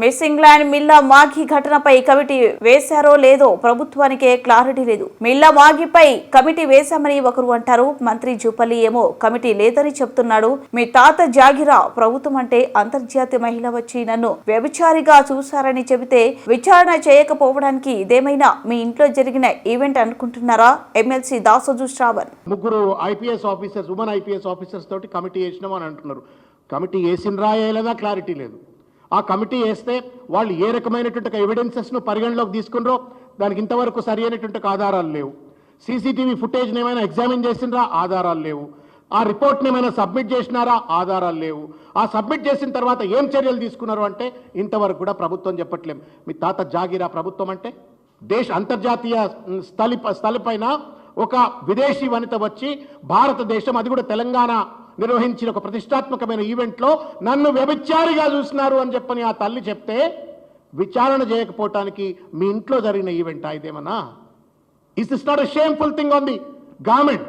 Missing land మిల్లా Maghi ఘటనపై committee వేశారో లేదో ప్రభుత్వానికే క్లారిటీ లేదు. మిల్లా మాఘిపై కమిటీ వేశామని ఒకరు అంటారు. మంత్రి జూపల్లి ఏమో కమిటీ లేదని చెప్తున్నాడు. మీ తాత జాగిరా ప్రభుత్వం అంటే అంతర్జాతీయ మహిళ వచ్చి నన్ను వ్యభిచారిగా చూశారని చెబితే విచారణ చేయకపోవడానికి ఇదేమైనా మీ ఇంట్లో జరిగిన ఈవెంట్ అనుకుంటున్నారా? ఎమ్మెల్సీ దాసోజు శ్రావణ్. ముగ్గురు IPS officers women IPS officers తోటి కమిటీ వేసినాం అని అంటున్నారు. కమిటీ వేసిన రాయలేదా క్లారిటీ లేదు. ఆ కమిటీ వేస్తే వాళ్ళు ఏ రకమైనటువంటి ఎవిడెన్సెస్ను పరిగణలోకి తీసుకున్నారో దానికి ఇంతవరకు సరి అయినటువంటి ఆధారాలు లేవు. సీసీటీవీ ఫుటేజ్ని ఏమైనా ఎగ్జామిన్ చేసినరా ఆధారాలు లేవు. ఆ రిపోర్ట్ని ఏమైనా సబ్మిట్ చేసినారా? ఆధారాలు లేవు. ఆ సబ్మిట్ చేసిన తర్వాత ఏం చర్యలు తీసుకున్నారు అంటే ఇంతవరకు కూడా ప్రభుత్వం చెప్పట్లేం. మీ తాత జాగిరా ప్రభుత్వం అంటే దేశ అంతర్జాతీయ స్థలి స్థలిపైన ఒక విదేశీ వనిత వచ్చి భారతదేశం అది కూడా తెలంగాణ నిర్వహించిన ఒక ప్రతిష్టాత్మకమైన ఈవెంట్లో నన్ను వ్యభిచారిగా చూసినారు అని చెప్పని ఆ తల్లి చెప్తే విచారణ చేయకపోవటానికి మీ ఇంట్లో జరిగిన ఈవెంట్ ఇదేమన్నా? Is is not a shameful thing on the government